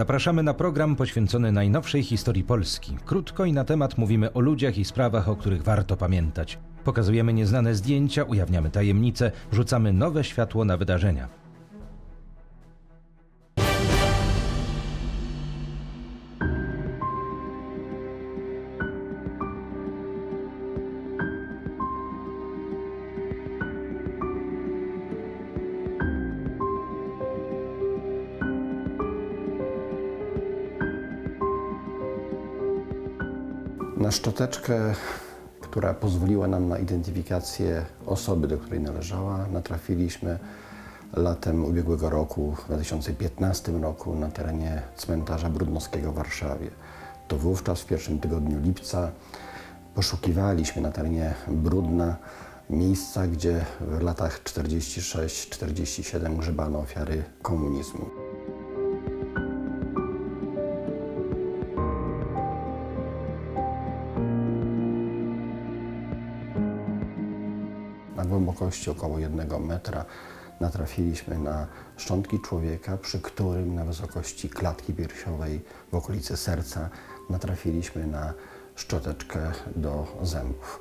Zapraszamy na program poświęcony najnowszej historii Polski. Krótko i na temat mówimy o ludziach i sprawach, o których warto pamiętać. Pokazujemy nieznane zdjęcia, ujawniamy tajemnice, rzucamy nowe światło na wydarzenia. Na szczoteczkę, która pozwoliła nam na identyfikację osoby, do której należała, natrafiliśmy latem ubiegłego roku, w 2015 roku, na terenie cmentarza Brudnowskiego w Warszawie. To wówczas w pierwszym tygodniu lipca poszukiwaliśmy na terenie Brudna miejsca, gdzie w latach 46-47 grzebano ofiary komunizmu. Na głębokości około jednego metra natrafiliśmy na szczątki człowieka, przy którym na wysokości klatki piersiowej w okolicy serca natrafiliśmy na szczoteczkę do zębów.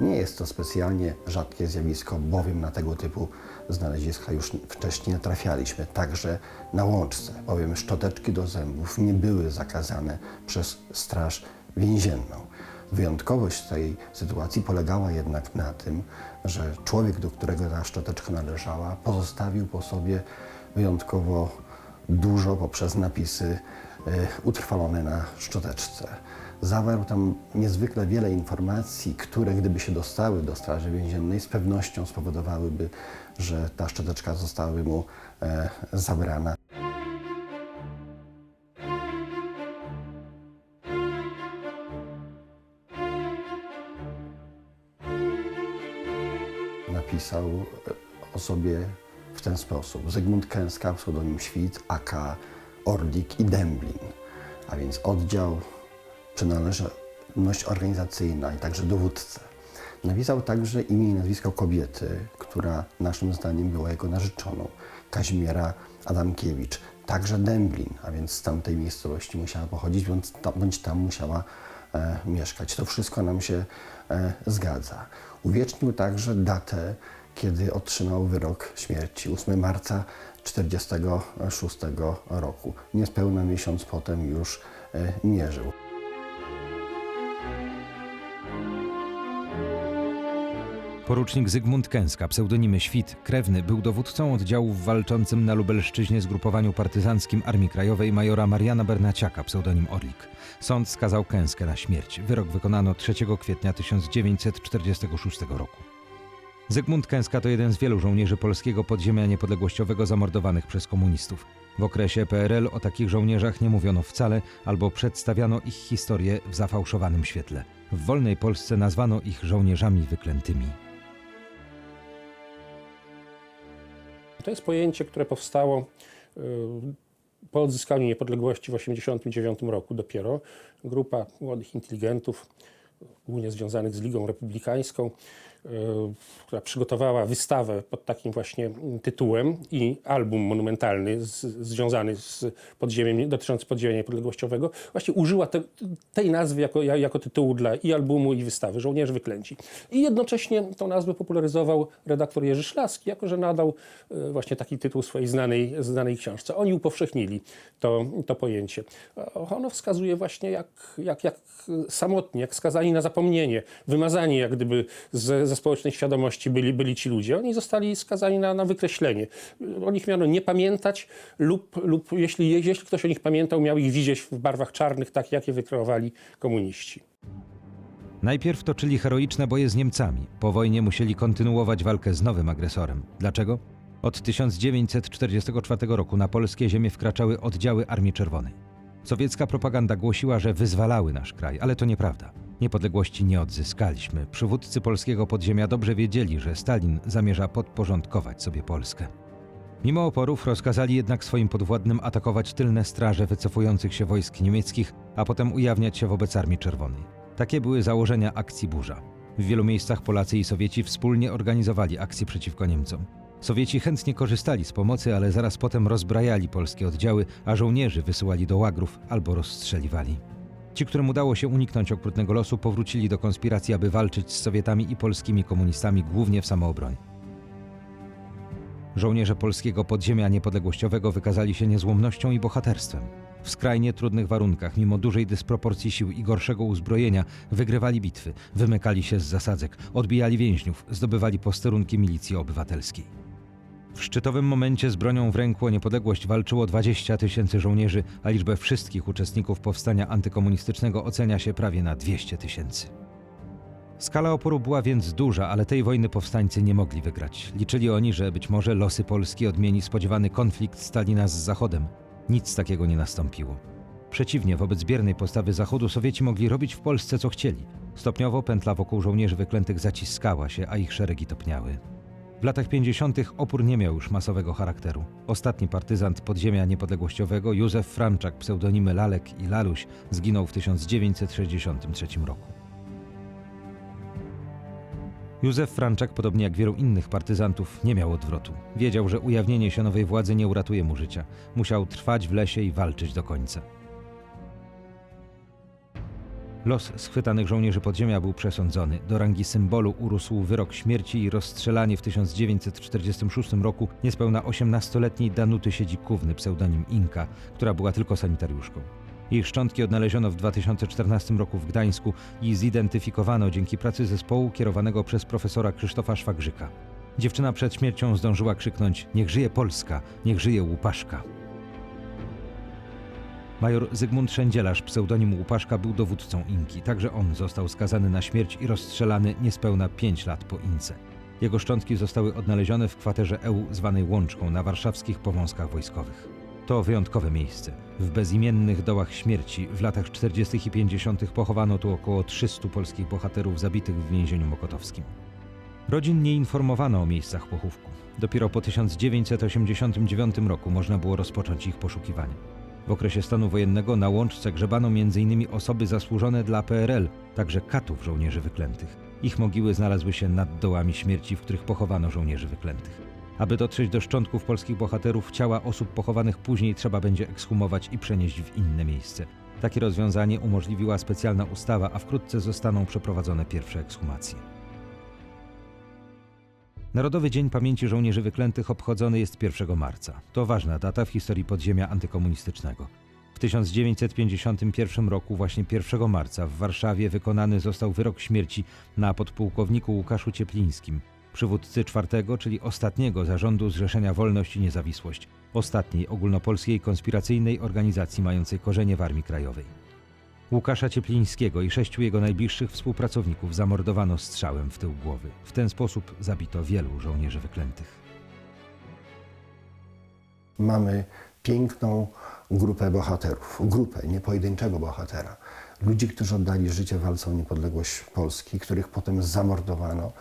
Nie jest to specjalnie rzadkie zjawisko, bowiem na tego typu znaleziska już wcześniej natrafialiśmy, także na łączce, bowiem szczoteczki do zębów nie były zakazane przez Straż Więzienną. Wyjątkowość tej sytuacji polegała jednak na tym, że człowiek, do którego ta szczoteczka należała, pozostawił po sobie wyjątkowo dużo poprzez napisy y, utrwalone na szczoteczce. Zawarł tam niezwykle wiele informacji, które gdyby się dostały do Straży Więziennej, z pewnością spowodowałyby, że ta szczoteczka zostałaby mu e, zabrana. Sobie w ten sposób. Zygmunt Kęska, pseudonim Świt, aka Orlik i Dęblin, a więc oddział, przynależność organizacyjna i także dowódcę. Napisał także imię i nazwisko kobiety, która naszym zdaniem była jego narzeczoną, Kazimiera Adamkiewicz. Także Dęblin, a więc z tamtej miejscowości musiała pochodzić, bądź tam, bądź tam musiała e, mieszkać. To wszystko nam się e, zgadza. Uwiecznił także datę, kiedy otrzymał wyrok śmierci, 8 marca 1946 roku. Niespełna miesiąc potem już e, nie żył. Porucznik Zygmunt Kęska, pseudonimy Świt, krewny, był dowódcą oddziału w walczącym na Lubelszczyźnie zgrupowaniu partyzanckim Armii Krajowej majora Mariana Bernaciaka, pseudonim Orlik. Sąd skazał Kęskę na śmierć. Wyrok wykonano 3 kwietnia 1946 roku. Zygmunt Kęska to jeden z wielu żołnierzy polskiego podziemia niepodległościowego zamordowanych przez komunistów. W okresie PRL o takich żołnierzach nie mówiono wcale albo przedstawiano ich historię w zafałszowanym świetle. W wolnej Polsce nazwano ich żołnierzami wyklętymi. To jest pojęcie, które powstało y, po odzyskaniu niepodległości w 1989 roku dopiero. Grupa młodych inteligentów, głównie związanych z Ligą Republikańską, która przygotowała wystawę pod takim właśnie tytułem i album monumentalny z, związany z podziemiem, dotyczący podziemia niepodległościowego, właśnie użyła te, tej nazwy jako, jako tytułu dla i albumu, i wystawy, Żołnierze Wyklęci. I jednocześnie tą nazwę popularyzował redaktor Jerzy Szlaski, jako że nadał y, właśnie taki tytuł swojej znanej, znanej książce. Oni upowszechnili to, to pojęcie. Ono wskazuje właśnie, jak, jak, jak samotnie, jak skazani na zapomnienie, wymazani jak gdyby ze, ze społecznej świadomości byli, byli ci ludzie. Oni zostali skazani na, na wykreślenie. O nich miano nie pamiętać lub, lub jeśli, jeśli ktoś o nich pamiętał, miał ich widzieć w barwach czarnych, tak jak je wykreowali komuniści. Najpierw toczyli heroiczne boje z Niemcami. Po wojnie musieli kontynuować walkę z nowym agresorem. Dlaczego? Od 1944 roku na polskie ziemie wkraczały oddziały Armii Czerwonej. Sowiecka propaganda głosiła, że wyzwalały nasz kraj, ale to nieprawda. Niepodległości nie odzyskaliśmy. Przywódcy polskiego podziemia dobrze wiedzieli, że Stalin zamierza podporządkować sobie Polskę. Mimo oporów rozkazali jednak swoim podwładnym atakować tylne straże wycofujących się wojsk niemieckich, a potem ujawniać się wobec Armii Czerwonej. Takie były założenia akcji Burza. W wielu miejscach Polacy i Sowieci wspólnie organizowali akcje przeciwko Niemcom. Sowieci chętnie korzystali z pomocy, ale zaraz potem rozbrajali polskie oddziały, a żołnierzy wysyłali do łagrów albo rozstrzeliwali. Ci, którym udało się uniknąć okrutnego losu, powrócili do konspiracji, aby walczyć z Sowietami i polskimi komunistami głównie w samoobronie. Żołnierze polskiego podziemia niepodległościowego wykazali się niezłomnością i bohaterstwem. W skrajnie trudnych warunkach, mimo dużej dysproporcji sił i gorszego uzbrojenia, wygrywali bitwy, wymykali się z zasadzek, odbijali więźniów, zdobywali posterunki milicji obywatelskiej. W szczytowym momencie z bronią w ręku o niepodległość walczyło 20 tysięcy żołnierzy, a liczbę wszystkich uczestników powstania antykomunistycznego ocenia się prawie na 200 tysięcy. Skala oporu była więc duża, ale tej wojny powstańcy nie mogli wygrać. Liczyli oni, że być może losy Polski odmieni spodziewany konflikt Stalina z Zachodem. Nic takiego nie nastąpiło. Przeciwnie, wobec biernej postawy Zachodu Sowieci mogli robić w Polsce co chcieli. Stopniowo pętla wokół żołnierzy wyklętych zaciskała się, a ich szeregi topniały. W latach 50. opór nie miał już masowego charakteru. Ostatni partyzant podziemia niepodległościowego, Józef Franczak, pseudonimy Lalek i Laluś, zginął w 1963 roku. Józef Franczak, podobnie jak wielu innych partyzantów, nie miał odwrotu. Wiedział, że ujawnienie się nowej władzy nie uratuje mu życia. Musiał trwać w lesie i walczyć do końca. Los schwytanych żołnierzy podziemia był przesądzony. Do rangi symbolu urósł wyrok śmierci i rozstrzelanie w 1946 roku niespełna 18-letniej Danuty Siedzikówny, pseudonim Inka, która była tylko sanitariuszką. Jej szczątki odnaleziono w 2014 roku w Gdańsku i zidentyfikowano dzięki pracy zespołu kierowanego przez profesora Krzysztofa Szwagrzyka. Dziewczyna przed śmiercią zdążyła krzyknąć: Niech żyje Polska, niech żyje Łupaszka. Major Zygmunt Szędzielarz, pseudonim Łupaszka, był dowódcą Inki. Także on został skazany na śmierć i rozstrzelany niespełna 5 lat po Ince. Jego szczątki zostały odnalezione w kwaterze EU zwanej Łączką na warszawskich powązkach wojskowych. To wyjątkowe miejsce. W bezimiennych dołach śmierci w latach 40. i 50. pochowano tu około 300 polskich bohaterów zabitych w więzieniu mokotowskim. Rodzin nie informowano o miejscach pochówku. Dopiero po 1989 roku można było rozpocząć ich poszukiwanie. W okresie stanu wojennego na Łączce grzebano m.in. osoby zasłużone dla PRL, także katów żołnierzy wyklętych. Ich mogiły znalazły się nad dołami śmierci, w których pochowano żołnierzy wyklętych. Aby dotrzeć do szczątków polskich bohaterów, ciała osób pochowanych później trzeba będzie ekshumować i przenieść w inne miejsce. Takie rozwiązanie umożliwiła specjalna ustawa, a wkrótce zostaną przeprowadzone pierwsze ekshumacje. Narodowy Dzień Pamięci Żołnierzy Wyklętych obchodzony jest 1 marca. To ważna data w historii podziemia antykomunistycznego. W 1951 roku, właśnie 1 marca, w Warszawie wykonany został wyrok śmierci na podpułkowniku Łukaszu Cieplińskim, przywódcy czwartego, czyli ostatniego zarządu Zrzeszenia Wolność i Niezawisłość, ostatniej ogólnopolskiej konspiracyjnej organizacji mającej korzenie w Armii Krajowej. Łukasza Cieplińskiego i sześciu jego najbliższych współpracowników zamordowano strzałem w tył głowy. W ten sposób zabito wielu żołnierzy wyklętych. Mamy piękną grupę bohaterów, grupę, nie pojedynczego bohatera. Ludzi, którzy oddali życie walce o niepodległość Polski, których potem zamordowano,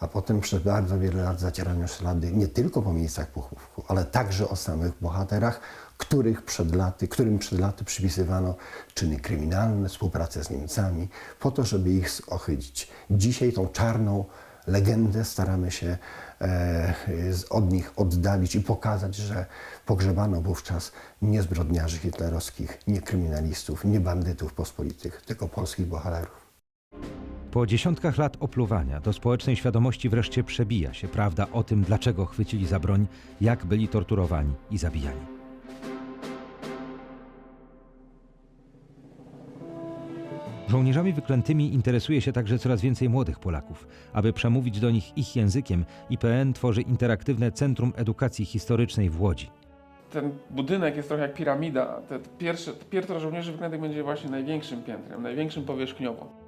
a potem przez bardzo wiele lat zacierano ślady nie tylko po miejscach pochówku, ale także o samych bohaterach, których przed laty, którym przed laty przypisywano czyny kryminalne, współpracę z Niemcami, po to, żeby ich ochylić. Dzisiaj tą czarną legendę staramy się e, od nich oddalić i pokazać, że pogrzebano wówczas nie zbrodniarzy hitlerowskich, nie kryminalistów, nie bandytów pospolitych, tylko polskich bohaterów. Po dziesiątkach lat opluwania do społecznej świadomości wreszcie przebija się prawda o tym, dlaczego chwycili za broń, jak byli torturowani i zabijani. Żołnierzami wyklętymi interesuje się także coraz więcej młodych Polaków. Aby przemówić do nich ich językiem, IPN tworzy interaktywne Centrum Edukacji Historycznej w Łodzi. Ten budynek jest trochę jak piramida. Te pierwsze, piętro żołnierzy wyklętych będzie właśnie największym piętrem, największym powierzchniowo.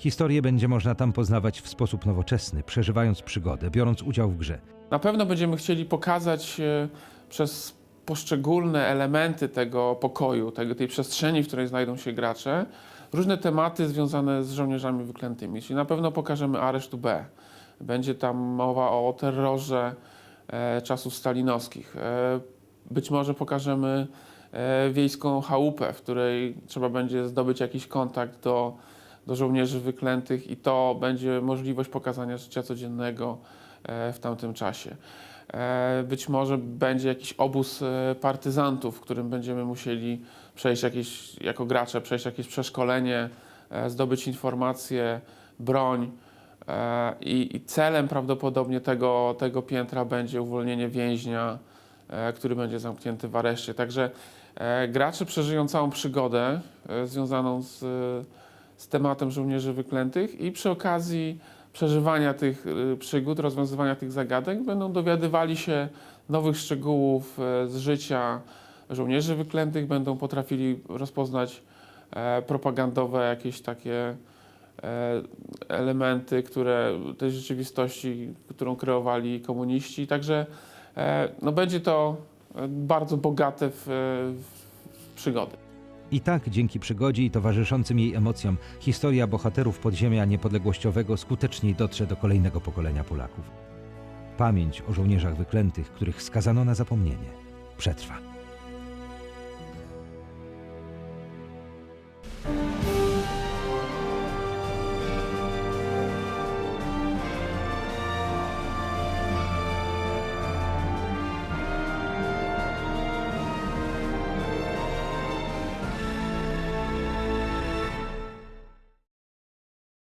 Historię będzie można tam poznawać w sposób nowoczesny, przeżywając przygodę, biorąc udział w grze. Na pewno będziemy chcieli pokazać e, przez poszczególne elementy tego pokoju, tego, tej przestrzeni, w której znajdą się gracze, różne tematy związane z żołnierzami wyklętymi. Czyli na pewno pokażemy areszt B. Będzie tam mowa o terrorze e, czasów stalinowskich. E, być może pokażemy wiejską chałupę, w której trzeba będzie zdobyć jakiś kontakt do, do żołnierzy wyklętych i to będzie możliwość pokazania życia codziennego e, w tamtym czasie. E, Być może będzie jakiś obóz e, partyzantów, w którym będziemy musieli przejść jakieś, jako gracze, przejść jakieś przeszkolenie, zdobyć informacje, broń. I, celem prawdopodobnie tego, tego piętra będzie uwolnienie więźnia, który będzie zamknięty w areszcie. Także gracze przeżyją całą przygodę związaną z, z tematem żołnierzy wyklętych i przy okazji przeżywania tych y, przygód, rozwiązywania tych zagadek będą dowiadywali się nowych szczegółów e, z życia żołnierzy wyklętych, będą potrafili rozpoznać e, propagandowe jakieś takie e, elementy, które tej rzeczywistości, którą kreowali komuniści. Także no, będzie to bardzo bogate w, w przygody. I tak, dzięki przygodzie i towarzyszącym jej emocjom, historia bohaterów podziemia niepodległościowego skuteczniej dotrze do kolejnego pokolenia Polaków. Pamięć o żołnierzach wyklętych, których skazano na zapomnienie, przetrwa.